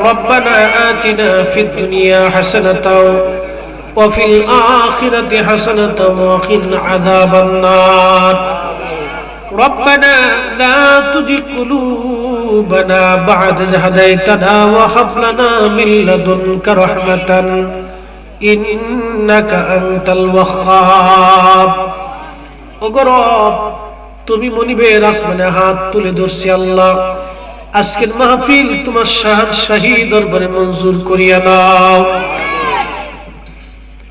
ربنا آتنا في الدنيا حسنة وفي الآخرة حسنة وقنا عذاب النار ربنا لا تزغ قلوبنا بعد إذ هديتنا وهب لنا من لدنك رحمة إنك أنت الوهاب ওগরব তুমি মনিবের আসমানে হাত তুলে ধরছি আল্লাহ আজকের মাহফিল তোমার শাহার শাহী দরবারে মঞ্জুর করিয়া নাও।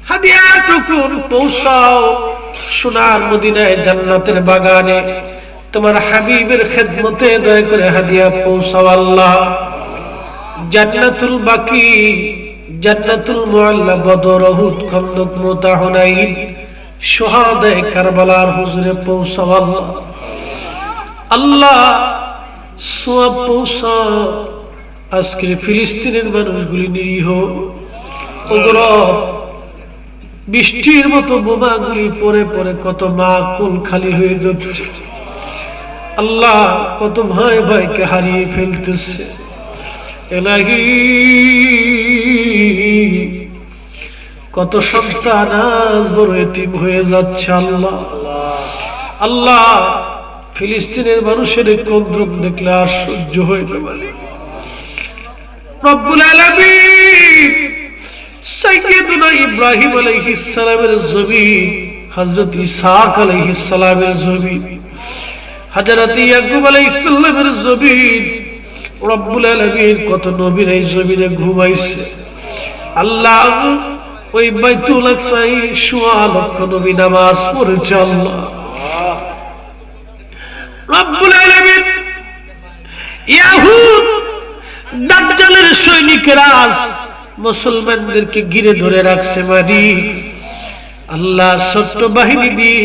হাদিয়া টুকুন পৌঁছাও সোনার মদিনায় জান্নাতের বাগানে। তোমার হাবিবের খেদমতে দয়া করে হাদিয়া পৌঁছাও আল্লাহ। জান্নাতুল বাকি, জান্নাতুল মুআল্লা বদর উহুদ খন্দক মুতা হুনাইন সোহাদায় কারবালার হুজুরে পৌঁছাও আল্লাহ। আল্লাহ সোয়াব পৌঁছা। আজকের ফিলিস্তিনের মানুষগুলি নিরীহ। ওগরব বৃষ্টির মতো বোমাগুলি পরে পরে কত মা কুল খালি হয়ে যাচ্ছে। আল্লাহ কত ভাই ভাইকে হারিয়ে ফেলতেছে। এলাহি, কত সন্তান আজ বড় এতিম হয়ে যাচ্ছে আল্লাহ। আল্লাহ ফিলিস্তিনের মানুষের কদ্রুপ দেখলে সহ্য হইল বলে রব্বুল আলামিন সাইয়্যিদুনা ইব্রাহিম আলাইহিস সালামের জমিন, হযরত ইসহাক আলাইহিস সালামের জমিন, হযরত ইয়াকুব আলাইহিস সালামের জমিন। রব্বুল আলামিন কত নবীর এই জমিনে ঘুমাইছে। আল্লাহ ওই বাইতুল আকসাই সোয়া লক্ষ নবী নামাজ পড়েছে, আল্লাহ। মুসলমানদেরকে ঘিরে ধরে রাখছে মারি। আল্লাহ ছোট্ট বাহিনী দিয়ে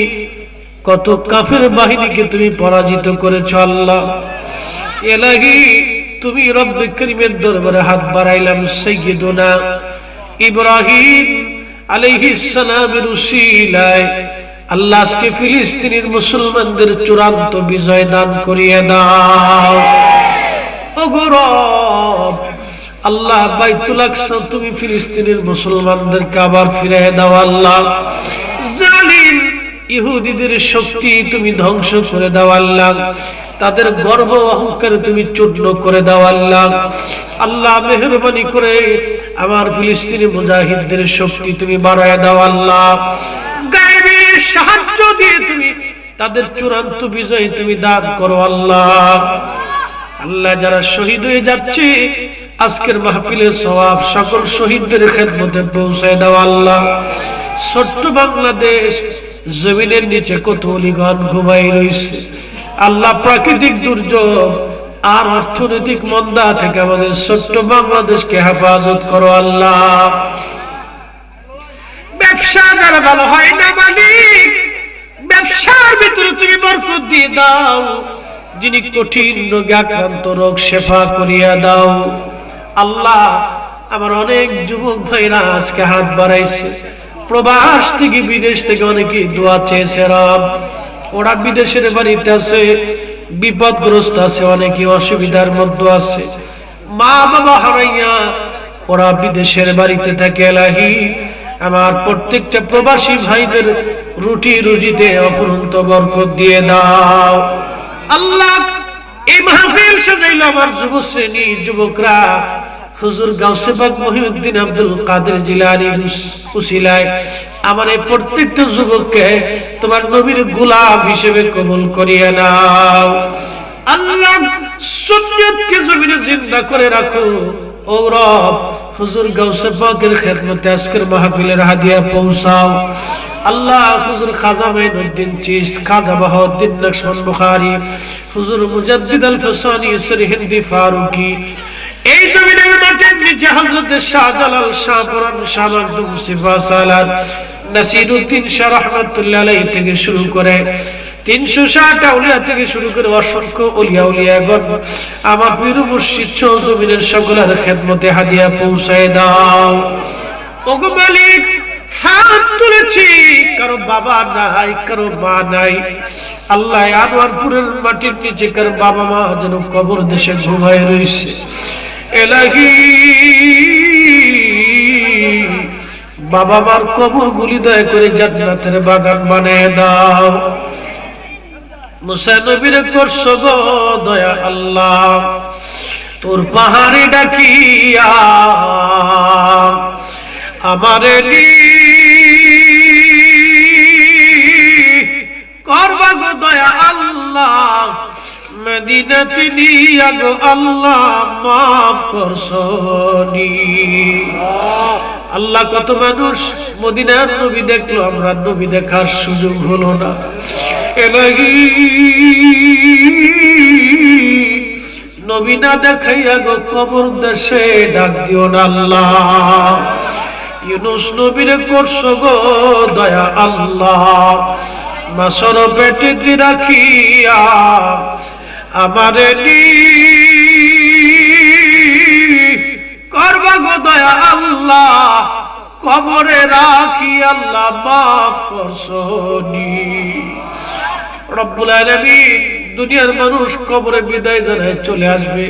কত কাফের বাহিনীকে তুমি পরাজিত করেছ আল্লাহ। এলাহি তুমি রব্বে করিমের দরবারে হাত বাড়াইলাম সাইয়্যিদুনা ইব্রাহিম আলাইহিস সালামের উসিলায়। আল্লাহ আজকে ফিলিস্তিনের মুসলমানদের চূড়ান্ত বিজয় দান করিয়ে দাও। আল্লাহ তুমি ফিলিস্তিনের মুসলমানদেরকে আবার দাও আল্লাহ। জালিম ইহুদিদের শক্তি তুমি ধ্বংস করে দাও আল্লাহ। তাদের গর্ব অহংকার তুমি চূর্ণ করে দাও আল্লাহ। আল্লাহ মেহরবানি করে আমার ফিলিস্তিনি মুজাহিদদের শক্তি তুমি বাড়ায় দাও আল্লাহ। সাহায্য দিয়ে তুমি, তাদের চূড়ান্ত বিজয় তুমি দান করো আল্লাহ। আল্লাহ যারা শহীদ হয়ে যাচ্ছে, আজকের মাহফিলের সওয়াব সকল শহীদদের খেদমতে পৌঁছায় দাও আল্লাহ। ছোট্ট বাংলাদেশ, জমিনের নিচে কত অলিগণ ঘুমাই রয়েছে আল্লাহ প্রাকৃতিক দুর্যোগ আর অর্থনৈতিক মন্দা থেকে আমাদের ছোট্ট বাংলাদেশকে হেফাজত করো আল্লাহ। ব্যবসা যারা ভালো হয় না ব্যবসার ভিতরে তুমি বরকত দিয়ে দাও। যিনি কঠিন রোগে আক্রান্ত রোগ শেফা করিয়া দাও। আল্লাহ আমার অনেক যুবক ভাইরা আজকে হাত বাড়াইছে। প্রবাস থেকে বিদেশ থেকে অনেকে দোয়া চেয়েছে রাম ওরা বিদেশের বাড়িতে আছে, বিপদগ্রস্ত আছে, অনেকে অসুবিধার মধ্যে আছে। মা বাবা হারাইয়া ওরা বিদেশের বাড়িতে থাকে এলাহি। আমার প্রত্যেকটা প্রবাসী ভাইদের রুটি রুজিতে অফুরন্ত বরকত দিয়ে দাও। আল্লাহ এই মাহফিল সাজাইল আমার যুব শ্রেণি যুবকরা, হুজুর গাউসে পাক মহিউদ্দিন আব্দুল কাদের জিলানির উসিলায় আমার এই প্রত্যেকটা যুবককে তোমার নবীর গোলাম হিসেবে কবুল করিয়ে নাও। আল্লাহ সুন্নাতকে জমিনে জিন্দা করে রাখো। ও রব হুজুর গাউসে পাকের খেদমতে আজকের মাহফিলের হাদিয়া পৌঁছাও। আল্লাহ হুজুর খাজা মাইনুদ্দিন চিস খাজা বাহাউদ্দিন নকশবন্দ বুখারী, হুজুর মুজাদ্দিদ আল ফসানি সরহিন্দি ফারুকি। এই জমিনের মাটির নিচে হযরতে শাহজালাল শাহ মাকদুম সিফা সালার নাসিরউদ্দিন শাহ রহমাতুল্লাহ আলাইহি থেকে শুরু করে তিনশো ষাট আউলিয়া থেকে শুরু করে অসংখ্য উলিয়া উলিয়াগণ আমার পীর মুর্শিদ সহ জমিনের সকলের খেদমতে হাদিয়া পৌঁছায় দাও। ওগো মালিক, হাত তুলেছি, কারও বাবা নাই, কারও মা নাই। আল্লাহ আনোয়ারপুরের মাটির নিচে কারও বাবা মা যেন কবর দেশে ঘুমায় রয়েছে এলাহি, বাবা মার কবর গুলি দয়া করে জান্নাতের বাগান বানিয়ে দাও। মুসা নবীর করছ গো দয়া আল্লাহ, তোর পাহাড়ে ডাকিয়া আমারে করবা গো দয়া আল্লাহ, মদিনাতে নিয়া গো আল্লাহ, মাফ করছনি আল্লাহ কত মানুষ মদিনার নবী দেখল, আমরা নবী দেখার সুযোগ হলো না। নবী না দেখাইয়া গো কবর দেশে ডাক দিও আল্লাহ। ইউনুস নবীর করছ গো দয়া আল্লাহ। মাসর পেটিতে রাখিয়া আমারে করবা গো দয়া আল্লাহ, কবরে রাখি আল্লাহ, মাফ করছনি রব্বুল আলামিন দুনিয়ার মানুষ কবরে বিদায় জানায় চলে আসবে।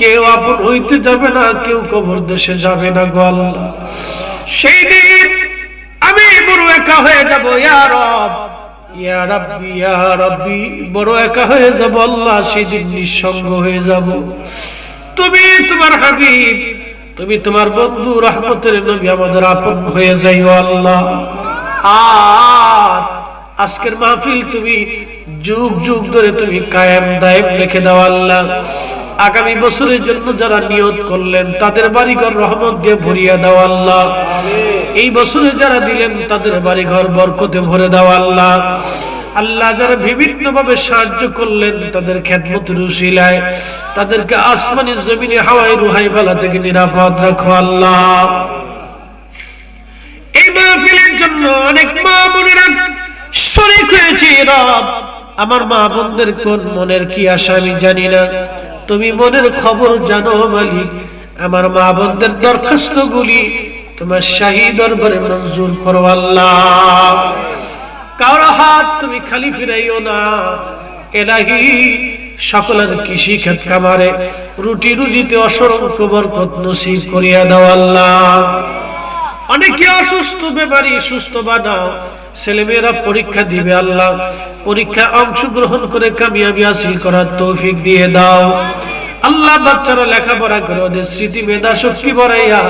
কেউ আপন হইতে যাবে না, কেউ কবর দেশে যাবে না গো সেই দিন আমি বড় একা হয়ে যাব, ইয়া রব। ইয়া রাব্বি ইয়া রাব্বি, বড় একা হয়ে যাব আল্লাহ সেদিন নিঃসঙ্গ হয়ে যাব। তুমি তোমার হাবিব, তুমি তোমার বন্ধু, রহমতের নবী আমাদের আপন হয়ে যাইও আল্লাহ। আর আজকের মাহফিল তুমি যুগ যুগ ধরে তুমি কায়েম দায়েম রেখে দাও আল্লাহ। আগামী বছরের জন্য যারা নিয়ত করলেন, তাদের বাড়িঘর রহমত দিয়ে ভরিয়া দাও আল্লাহ। এই বছরে যারা দিলেন, তাদের বাড়িঘর বরকতে ভরে দাও আল্লাহ। আল্লাহ যারা বিভিন্ন ভাবে সাহায্য করলেন, তাদের খেদমত রুশিলায়, তাদেরকে আসমানি জমিনে হাওয়াই রুহাই ফালা থেকে নিরাপদ রাখো আল্লাহ এই মাহফিলের জন্য অনেক মা বোনেরা শরীক হয়েছে রব। আমার মা বোনদের কোন মনের কি আশা আমি জানি না। তুমি মনের খবর জানো মালিক, আমার মা বোনদের দরখাস্ত গুলি তোমার শাহী দরবারে মঞ্জুর করো আল্লাহ। কারও হাত তুমি খালি ফিরাইও না। এলাহি, সকলের কৃষি ক্ষেত কামারে রুটি রুজিতে অসংখ্য বরকত নসিব করিয়া দাও আল্লাহ। অনেকে অসুস্থ, বেমারি, সুস্থ বানাও। ছেলেমেয়েরা পরীক্ষা দিবে আল্লাহ পরীক্ষা অংশগ্রহণ করে কামিয়াবি হাসিল করার তৌফিক দিয়ে দাও আল্লাহ বাচ্চারা লেখাপড়া করে ওদের স্মৃতি মেধা শক্তি বাড়াইয়া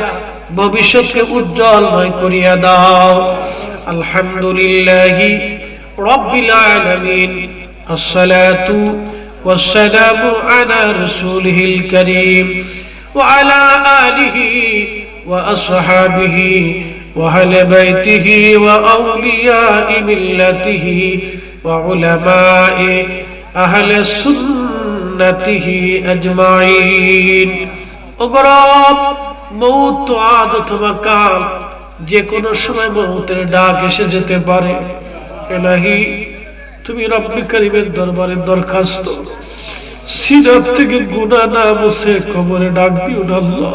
ভবিষ্যৎকে উজ্জ্বলময় করিয়া দাও আলহামদুলিল্লাহ রব্বিল আলামিন আসসালাতু والسلام على رسوله الكريم وعلى آله وأصحابه وأهل بيته وأولياء ملته وعلماء أهل سنته أجمعين অগরব মৌত আজ অথবা কাল যে কোনো সময় মৌতের ডাক এসে যেতে পারে এলাহি তুমি রব্বি করিমের দরবারে দরখাস্ত সিরাত থেকে গুনাহ না মুছে কবরে ডাক দিও না আল্লাহ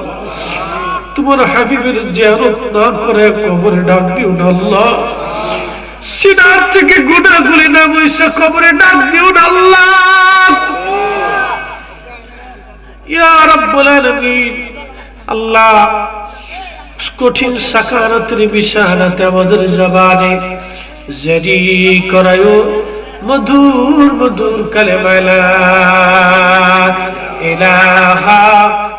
তোমার হাবিবের জিয়ারত না করে কবরে ডাক দিও না আল্লাহ। সিনার থেকে গুনাহ গুলি না মুছে কবরে ডাক দিও না আল্লাহ। ইয়া রাব্বুল আলামিন, আল্লাহ কঠিন সাকারাতের বিশালাতে আমাদের জবানে জারি করায়ো। মধুর মধুর কালেমালা। ইলাহা